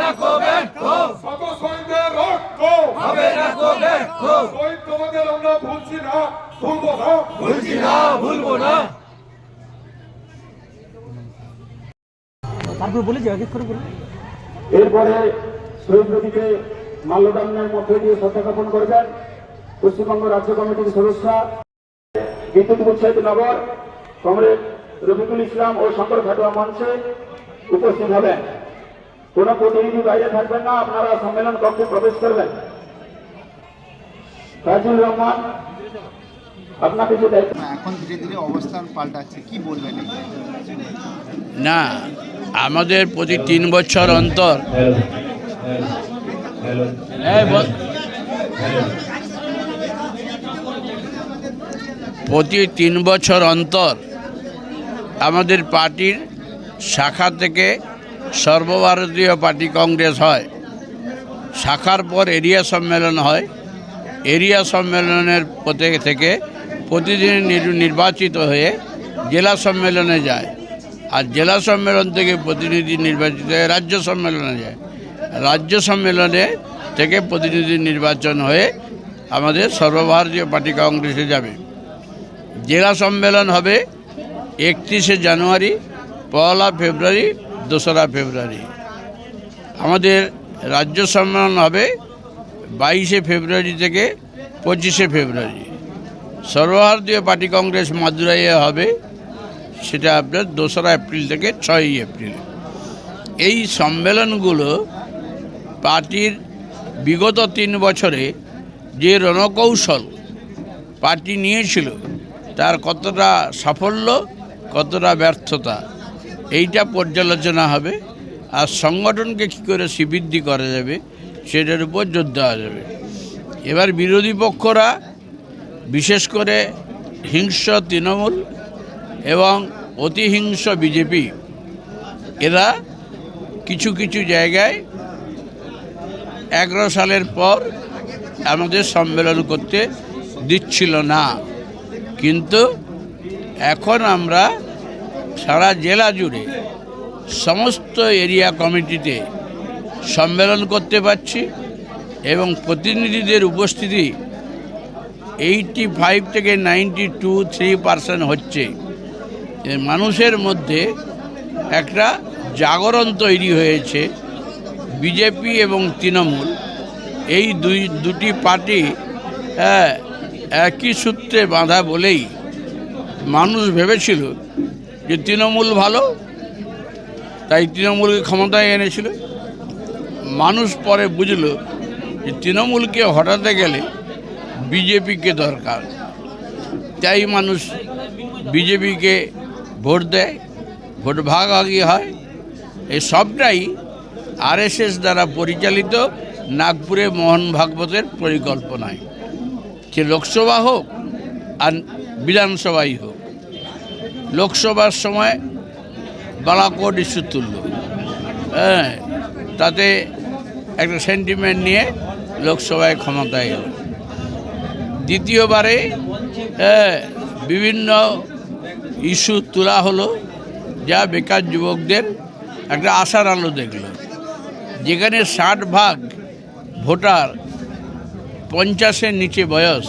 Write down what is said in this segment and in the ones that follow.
না কো তারপর বলে এক এক করে বলে। এরপরে শহীদ নদীতে মাল্যদানের মধ্যে দিয়ে শ্রদ্ধা জ্ঞাপন করবেন পশ্চিমবঙ্গ রাজ্য কমিটির সদস্য বিদ্যুৎ উৎসাহিত নগর কমরেড রফিকুল ইসলাম ও শঙ্কর খাটুয়া মঞ্চে উপস্থিত হবেন। কোন প্রতিনিধি বাইরে থাকবেন না আপনারা সম্মেলন কক্ষে প্রবেশ করবেন। তাজুল রহমান আপনাকে যে দায়িত্ব এখন ধীরে ধীরে অবস্থান পাল্টাচ্ছে কি বলবেন না আমাদের প্রতি তিন বছর অন্তর। প্রতি তিন বছর অন্তর আমাদের পার্টির শাখা থেকে সর্বভারতীয় পার্টি কংগ্রেস হয়। শাখার পর এরিয়া সম্মেলন হয়। এরিয়া সম্মেলনের থেকে প্রতিদিন নির- নির্বাচিত হয়ে জেলা সম্মেলনে যায়। আর জেলা সম্মেলন থেকে প্রতিনিধি নির্বাচিত হয়ে রাজ্য সম্মেলনে যায়। রাজ্য সম্মেলনে থেকে প্রতিনিধি নির্বাচন হয়ে আমাদের সর্বভারতীয় পার্টি কংগ্রেসে যাবে। জেলা সম্মেলন হবে একত্রিশে জানুয়ারি, পয়লা ফেব্রুয়ারি, দোসরা ফেব্রুয়ারি। আমাদের রাজ্য সম্মেলন হবে বাইশে ফেব্রুয়ারি থেকে পঁচিশে ফেব্রুয়ারি। সর্বভারতীয় পার্টি কংগ্রেস মাদুরাইয়ে হবে সেটা আপনার দোসরা এপ্রিল থেকে ছয়ই এপ্রিল। এই সম্মেলনগুলো পার্টির বিগত তিন বছরে যে রণকৌশল পার্টি নিয়েছিল, তার কতটা সাফল্য, কতটা ব্যর্থতা, এইটা পর্যালোচনা হবে। আর সংগঠনকে কী করে শ্রীবৃদ্ধি করা যাবে, সেটার উপর জোর দেওয়া যাবে। এবার বিরোধী পক্ষরা, বিশেষ করে হিংস্র তৃণমূল এবং অতিহিংস বিজেপি। এরা কিছু কিছু জায়গায় এগারো সালের পর আমাদের সম্মেলন করতে দিচ্ছিল না। কিন্তু এখন আমরা সারা জেলা জুড়ে সমস্ত এরিয়া কমিটিতে সম্মেলন করতে পারছি এবং প্রতিনিধিদের উপস্থিতি এইটি ফাইভ থেকে নাইনটি টু থ্রি পার্সেন্ট হচ্ছে। এ মানুষের মধ্যে একটা জাগরণ তৈরি হয়েছে বিজেপি এবং তৃণমূল। এই দুই দুটি পার্টি হ্যাঁ, একই সূত্রে বাঁধা বলেই মানুষ ভেবেছিল যে তৃণমূল ভালো তাই তৃণমূলকে ক্ষমতায় এনেছিল। মানুষ পরে বুঝল যে তৃণমূলকে হটাতে গেলে বিজেপিকে দরকার। তাই মানুষ বিজেপিকে ভোট দেয় ভোট ভাগাভাগি হয়। এই সবটাই আরএসএস দ্বারা পরিচালিত নাগপুরে মোহন ভাগবতের পরিকল্পনায়। সে লোকসভা হোক আর বিধানসভাই হোক। লোকসভার সময় বালাকোট ইস্যু তুলল। হ্যাঁ তাতে একটা সেন্টিমেন্ট নিয়ে লোকসভায় ক্ষমতায় এলো। দ্বিতীয়বারে হ্যাঁ, বিভিন্ন ইস্যু তোলা হলো, যা বেকার যুবকদের একটা আশার আলো দেখল। যেখানে ষাট ভাগ ভোটার পঞ্চাশের নিচে বয়স,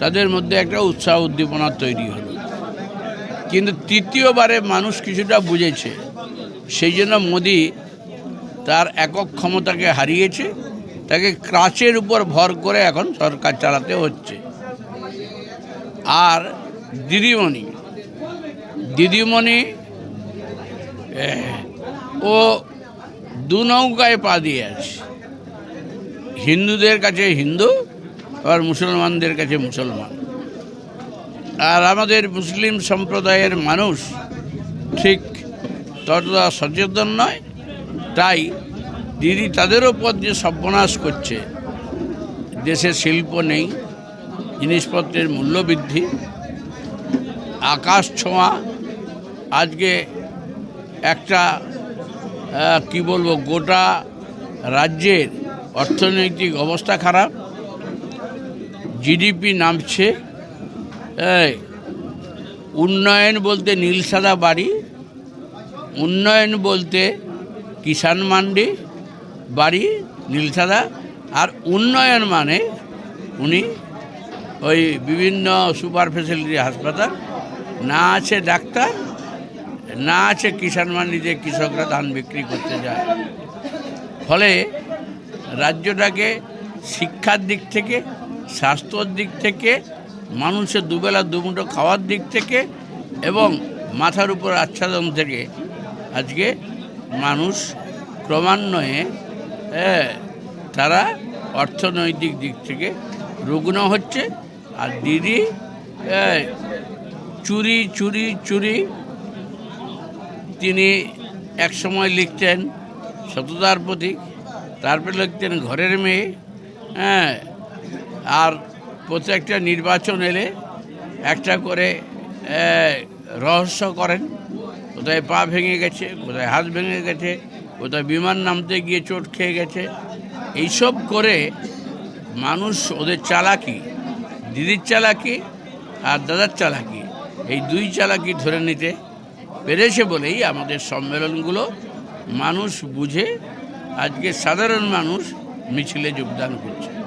তাদের মধ্যে একটা উৎসাহ উদ্দীপনা তৈরি হলো। কিন্তু তৃতীয়বারে মানুষ কিছুটা বুঝেছে, সেই জন্য মোদি তার একক ক্ষমতাকে হারিয়েছে, তাকে ক্রাচের উপর ভর করে এখন সরকার চালাতে হচ্ছে। আর দিদিমণি দিদিমণি ও দু নৌকায় পা দিয়ে আছে। হিন্দুদের কাছে হিন্দু আর মুসলমানদের কাছে মুসলমান। আর আমাদের মুসলিম সম্প্রদায়ের মানুষ ঠিক ততটা সচেতন নয়, তাই দিদি তাদের ওপর যে সর্বনাশ করছে, দেশে শিল্প নেই, জিনিসপত্রের মূল্য বৃদ্ধি আকাশ ছোঁয়া আজকে একটা কি বলব, গোটা রাজ্যের অর্থনৈতিক অবস্থা খারাপ, জিডিপি নামছে উন্নয়ন বলতে নীলসাদা বাড়ি, উন্নয়ন বলতে কিষাণ মান্ডি বাড়ি, নীলসাদা, আর উন্নয়ন মানে উনি ওই বিভিন্ন সুপার ফেসিলিটি হাসপাতাল, না আছে ডাক্তার না আছে কিষাণ মান্ডিতে কৃষকরা ধান বিক্রি করতে যায়। ফলে রাজ্যটাকে শিক্ষার দিক থেকে, স্বাস্থ্যর দিক থেকে, মানুষের দুবেলা দুমুঠো খাওয়ার দিক থেকে এবং মাথার উপর আচ্ছাদন থেকে আজকে মানুষ ক্রমান্বয়ে তারা অর্থনৈতিক দিক থেকে রুগ্ন হচ্ছে। আর দিদি চুরি চুরি চুরি তিনি এক সময় লিখতেন সততার প্রতীক, তারপরে লিখতেন ঘরের মেয়ে হ্যাঁ আর প্রত্যেকটা নির্বাচন এলে একটা করে রহস্য করেন, কোথায় পা ভেঙে গেছে, কোথায় হাত ভেঙে গেছে, কোথায় বিমান নামতে গিয়ে চোট খেয়ে গেছে। এইসব করে মানুষ ওদের চালাকি, দিদির চালাকি আর দাদার চালাকি, এই দুই চালাকি ধরে নিতে পেরেছে বলেই আমাদের সম্মেলনগুলো মানুষ বুঝে আজকে সাধারণ মানুষ মিছিলে যোগদান করছে।